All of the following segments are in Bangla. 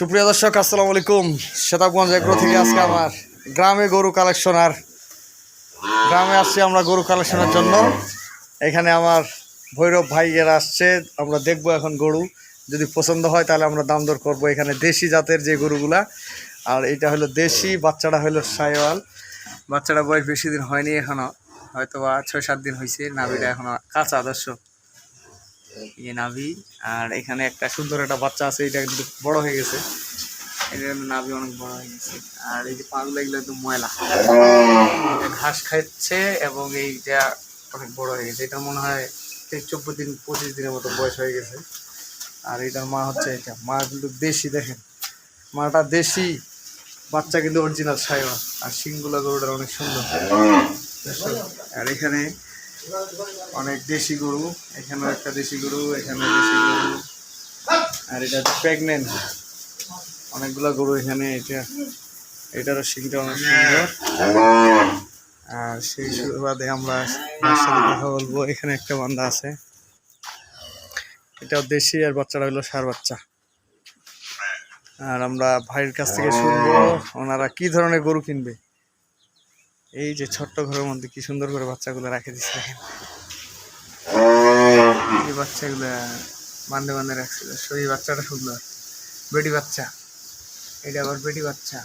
সুপ্রিয় দর্শক, আসসালামু আলাইকুম। শতাবগঞ্জ এগ্রো থেকে আজকে আমার গ্রামে গরু কালেকশন আর গ্রামে আসছি আমরা গরু কালেকশনের জন্য। এখানে আমার ভৈরব ভাইয়েরা আসছে, আমরা দেখব এখন গরু। যদি পছন্দ হয় তাহলে আমরা দাম দর করব। এখানে দেশি জাতের যে গরুগুলা, আর এটা হলো দেশি বাচ্চাটা হলো সাইওয়াল বাচ্চাটা বয়স বেশি দিন হয়নি এখনও হয়তো বা ছয় সাত দিন হয়েছে নাভিটা এখনও কাঁচা, দর্শক। এই নাভি আর এখানে একটা সুন্দর একটা বাচ্চা আছে এটা কিন্তু বড় হয়ে গেছে। এটা নাভি অনেক বড় হয়ে গেছে। আর এই যে পাগুলো এগুলো একদম ময়লা। ঘাস খাচ্ছে এবং এইটা অনেক বড় হয়ে গেছে। এটা মনে হয় এই চব্বিশ দিন পঁচিশ দিনের মতো বয়স হয়ে গেছে। আর এটার মা হচ্ছে এটা। মা কিন্তু দেশি দেখেন। মাটা দেশি বাচ্চা কিন্তু অরিজিনাল সাইওয়া আর শিংগুলো গরুটার অনেক সুন্দর। আর এখানে অনেক দেশি গরু, এখানেও একটা দেশি গরু এখানে দেশি গরু। আর এটা প্রেগনেন্ট অনেকগুলো গরু এখানে, এটা, এটারও শিংটা অনেক সুন্দর। আর সেই সুবাদে আমরা কথা বলব। এখানে একটা বান্দা আছে। এটাও দেশি আর বাচ্চাটা হলো সার বাচ্চা। আর আমরা ভাইয়ের কাছ থেকে শুনব, ওনারা কি ধরনের গরু কিনবে? এই যে ছোট্ট ঘরের মধ্যে কি সুন্দর করে বাচ্চাগুলো রাখে দিচ্ছে দেখেন। এই বাচ্চাগুলো বান্ধে বান্ধে রাখছিল। সেই বাচ্চাটা সুন্দর। বেটি বাচ্চা। এটা আবার বেটি বাচ্চা।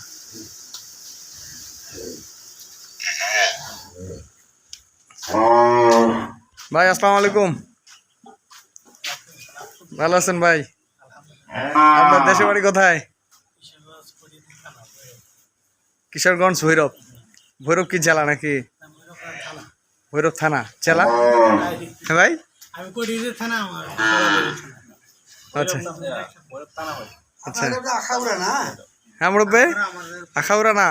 ভাই, আসসালামু আলাইকুম। ভালো আছেন ভাই? আপনার দেশের বাড়ি কোথায়? কিশোরগঞ্জ, ভৈরব। ভৈরব কি জেলা নাকি? ভৈরব থানা। জেলা? হ্যাঁ ভাই? আমি করি যে থানা আমার? আচ্ছা। আচ্ছা। হ্যাঁ মুরব্বে? না?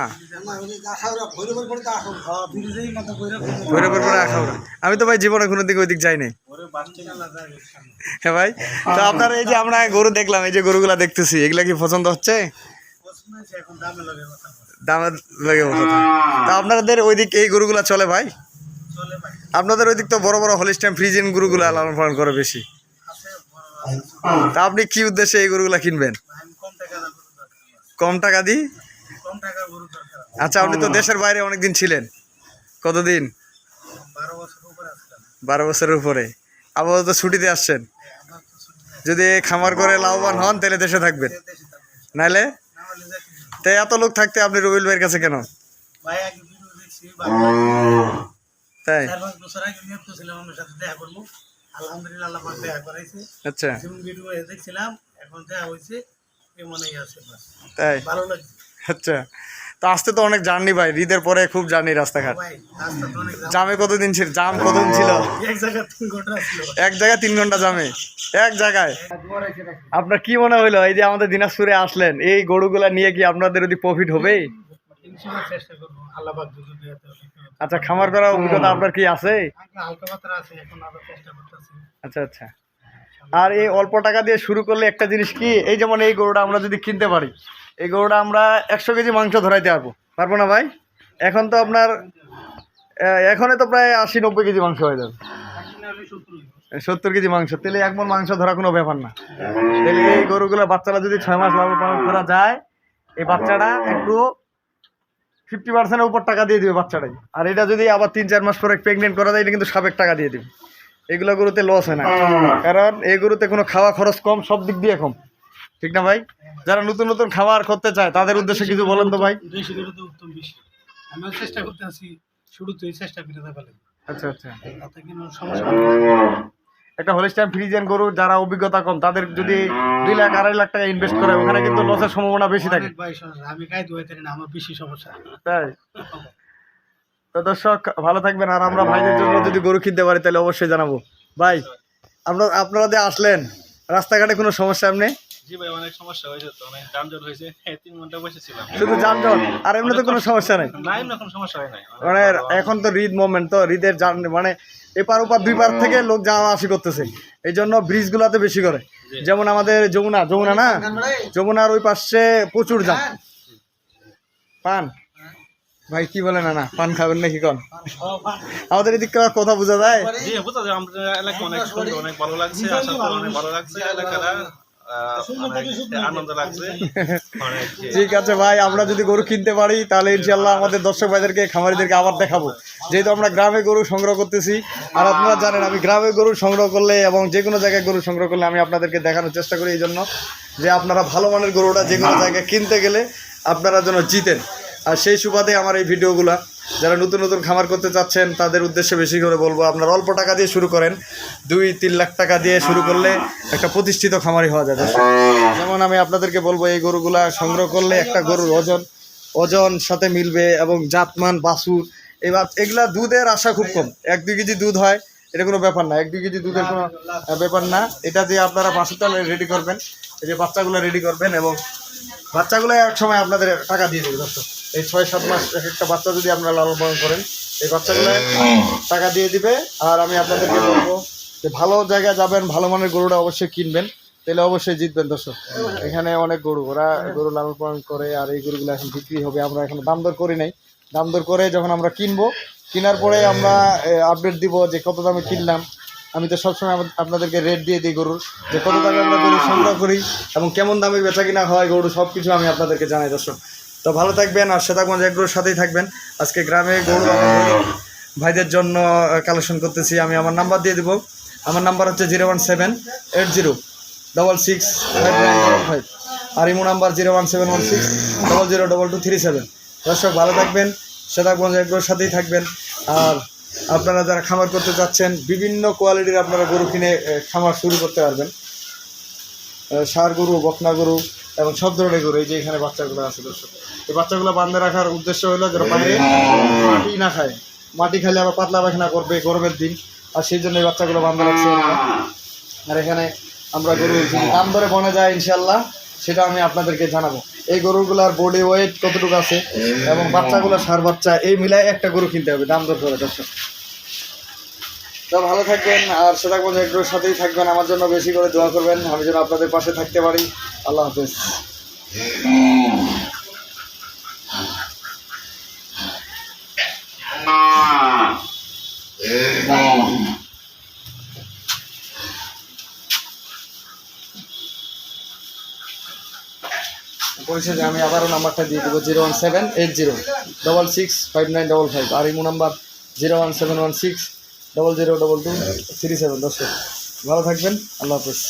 ভৈরবের পরে আমি তো ভাই জীবনে কোনো দিকে ওই দিক যাই নাই হ্যাঁ ভাই? তো আপনার এই যে আমরা গরু দেখলাম এই যে গরুগুলা দেখতেছি এগুলা কি পছন্দ হচ্ছে? এখন দামে লাগে কথা বলে। দামের লাগে তা আপনাদের ওই দিক এই গরুগুলা চলে ভাই? আপনাদের ওই দিক তো বড় বড় হলিস্টাইন ফ্রিজিন গরুগুলো লালন পালন করে বেশি। তা আপনি কি উদ্দেশ্যে এই গরুগুলা কিনবেন? কম টাকা দিই আচ্ছা আপনি তো দেশের বাইরে অনেকদিন ছিলেন। কতদিন? বারো বছরের উপরে। আপাতত ছুটিতে আসছেন। যদি খামার করে লাভবান হন, তাহলে দেশে থাকবেন। দেশে তাই এত লোক থাকতে আপনি রবিল ভাইয়ের কাছে কেন? ভাই আগে ভিডিও দেখছি তাই? চার পাঁচ আগে নিয়োগ ছিলাম আমার সাথে দেখা করব। আলহামদুলিল্লাহ আল্লাহ দেখা করাইছে আচ্ছা। দেখছিলাম এখন দেখা হয়েছে তাই? ভালো লাগছে। আচ্ছা। তো আসতে তো অনেক জার্নি ভাই ঈদের পরে খুব জার্নি রাস্তাঘাট। জাম। কতদিন ছিল? জাম কতদিন ছিল? এক জায়গায় তিন ঘণ্টা ছিল। এক জায়গায় তিন ঘণ্টা জামে এক জায়গায়। আপনার কি মনে হইল এই যে আমাদের দিনাজপুরে আসলেন এই গরুগুলা নিয়ে কি আপনাদের যদি প্রফিট হবে। আচ্ছা খামার করার অভিজ্ঞতা আপনার কি আছে? আচ্ছা আচ্ছা। আর এই অল্প টাকা দিয়ে শুরু করলে একটা জিনিস কি এই যেমন এই গরুটা আমরা যদি কিনতে পারি এই গরুটা আমরা একশো কেজি মাংস ধরাইতে পারব। পারব না ভাই? এখন তো আপনার এখনে তো প্রায় আশি নব্বই কেজি মাংস হয়ে যাবে। সত্তর কেজি মাংস। তাহলে এক মন মাংস ধরা কোনো ব্যাপার না। তাহলে এই গরুগুলো বাচ্চারা যদি ছয় মাস লালন পালন করা যায়, এই বাচ্চাটা একটু ফিফটি পার্সেন্টের উপর টাকা দিয়ে দিবে বাচ্চাটাই। আর এটা যদি আবার তিন চার মাস পরে প্রেগনেন্ট করা যায়, এটা কিন্তু সাবেক টাকা দিয়ে দিবে। এগুলো গরুতে লস হয় না। কারণ এই গরুতে কোনো খাওয়া খরচ কম, সব দিক দিয়ে কম। ঠিক না ভাই? যারা নতুন নতুন খাবার করতে চায় তাদের উদ্দেশ্যে কিছু বলেন তো ভাই। চেষ্টা করতে আছি শুরুতেই চেষ্টা করে দেখালে আচ্ছা আচ্ছা। সমস্যা একটা হোলিস্টাইন ফ্রিজিয়ান গরু যারা অভিজ্ঞতা কম তাদের যদি দুই লাখ আড়াই লাখ টাকা ইনভেস্ট করে ওখানে কিন্তু লসের সম্ভাবনা বেশি থাকে। অনেক ভাই সমস্যা। আমি গাই ধুয়ে না আমার বেশি সমস্যা। তাই? তো দর্শক ভালো থাকবেন আর আমরা ভাইদের জন্য যদি গরু কিনতে পারি তাহলে অবশ্যই জানাব। ভাই আপনারা আপনারা যে আসলেন রাস্তাঘাটে কোনো সমস্যা এমনি? জি ভাই অনেক সমস্যা হয়েছে তো অনেক যানজট হয়েছে। তিন ঘণ্টা বসেছিলাম। শুধু যানজট? আর এমনি তো কোনো সমস্যা নেই? না এমনি কোনো সমস্যা হয় নাই। মানে এখন তো ঈদ মোমেন্ট তো ঈদের যান মানে এপার ওপার দুই পার থেকে লোক যাওয়া আসি করতেছে। এই জন্য ব্রিজগুলোতে বেশি করে। যেমন আমাদের যমুনা যমুনা না? যমুনার ওই পাশে প্রচুর যান। পান। ভাই কি বলে না না পান খাবেন নাকি কন? আমাদের এদিকে কথা বোঝা যায়? জি বুঝা যায় আমাদের এলাকা অনেক অনেক ভালো লাগছে আশা করি অনেক ভালো লাগছে এলাকাটা। আনন্দ লাগছে। ঠিক আছে ভাই আমরা যদি গরু কিনতে পারি তাহলে ইনশাল্লাহ আমাদের দর্শক ভাইদেরকে খামারিদেরকে আবার দেখাবো। যেহেতু আমরা গ্রামে গরু সংগ্রহ করতেছি আর আপনারা জানেন আমি গ্রামে গরু সংগ্রহ করলে এবং যে কোনো জায়গায় গরু সংগ্রহ করলে আমি আপনাদেরকে দেখানোর চেষ্টা করি এই জন্য যে আপনারা ভালো মানের গরুটা যে কোনো জায়গায় কিনতে গেলে আপনারা যেন জিতেন। আর সেই সুবাদে আমার এই ভিডিওগুলা যারা নতুন নতুন খামার করতে চাচ্ছেন, তাদের উদ্দেশ্যে বেশি করে বলব, আপনারা অল্প টাকা দিয়ে শুরু করেন। দুই, তিন লাখ টাকা দিয়ে শুরু করলে একটা প্রতিষ্ঠিত খামারি হওয়া দর্শক। যেমন আমি আপনাদেরকে বলব, এই গরুগুলা সংগ্রহ করলে একটা গরুর ওজন ওজন সাথে মিলবে এবং জাতমান, বাছুর, এবার এগুলা দুধের আশা খুব কম। এক দুই কেজি দুধ হয়, এটা কোনো ব্যাপার না। এক দুই কেজি দুধের কোনো ব্যাপার না। এটা দিয়ে আপনারা বাছুরটা রেডি করবেন। এই যে বাচ্চাগুলো রেডি করবেন এবং বাচ্চাগুলো এক সময় আপনাদের টাকা দিয়ে দেবে, দর্শক। এই ছয় সাত মাস এক একটা বাচ্চা যদি আপনারা লালন পালন করেন এই বাচ্চাগুলো টাকা দিয়ে দিবে। আর আমি আপনাদেরকে বলব যে ভালো জায়গায় যাবেন ভালো মানের গরুটা অবশ্যই কিনবেন। তাহলে অবশ্যই জিতবেন দর্শক। এখানে অনেক গরু ওরা গরু লালন পালন করে আর এই গরুগুলো এখন বিক্রি হবে। আমরা এখন দাম দর করি নাই। দাম দর করে যখন আমরা কিনবো কেনার পরে আমরা আপডেট দিব যে কত দামে কিনলাম। আমি তো সবসময় আপনাদেরকে রেট দিয়ে দিই গরুর যে কত দামে আমরা গরু সংগ্রহ করি এবং কেমন দামে বেচা কিনা হয় গরু সব কিছু আমি আপনাদেরকে জানাই দর্শক। তো ভালো থাকবেন আর শ্বেতাগঞ্জ এগুলোর সাথেই থাকবেন। আজকে গ্রামে গরু ভাইদের জন্য কালেকশন করতেছি। আমি আমার নাম্বার দিয়ে দেবো। আমার নাম্বার হচ্ছে zero one seven eight zero double six five nine five. আর imo number zero one seven one six double zero double two three seven. দর্শক, ভালো থাকবেন। শ্বেতাগঞ্জ এগুলোর সাথেই থাকবেন। আর আপনারা যারা খামার করতে চাচ্ছেন, বিভিন্ন কোয়ালিটির আপনারা গরু কিনে খামার শুরু করতে পারবেন। ষাঁড় গরু, বকনা গরু এবং সব ধরনের গরু, এই যে এখানে বাচ্চাগুলো আছে দর্শক। এই বাচ্চাগুলো বান্ধে রাখার উদ্দেশ্য হলো যেন বাইরে মাটি না খায়। মাটি খাইলে আবার পাতলা পায়খানা করবে, গরমের দিন। আর সেই জন্য এই বাচ্চাগুলো বান্ধে রাখছে। আর এখানে আমরা গরু দাম ধরে বনে যায় ইনশাল্লাহ সেটা আমি আপনাদেরকে জানাব। এই গরুগুলার বডি ওয়েট কতটুকু আছে? এবং বাচ্চাগুলো সার বাচ্চা, এই মিলায় একটা গরু কিনতে হবে, দাম দর দর্শক। তো ভালো থাকবেন, আর সেটা কোনো একটুর সাথেই থাকবেন, আমার জন্য বেশি করে দোয়া করবেন, আমি যেন আপনাদের পাশে থাকতে পারি। আল্লাহ হাফেজ। বলছে যে আমি আবারও নাম্বারটা দিয়ে দেবো, zero one seven eight zero, double six five nine double five, আর imo number zero one seven one six double zero double two three seven দশ ভালো থাকবেন আল্লাহ হাফেজ।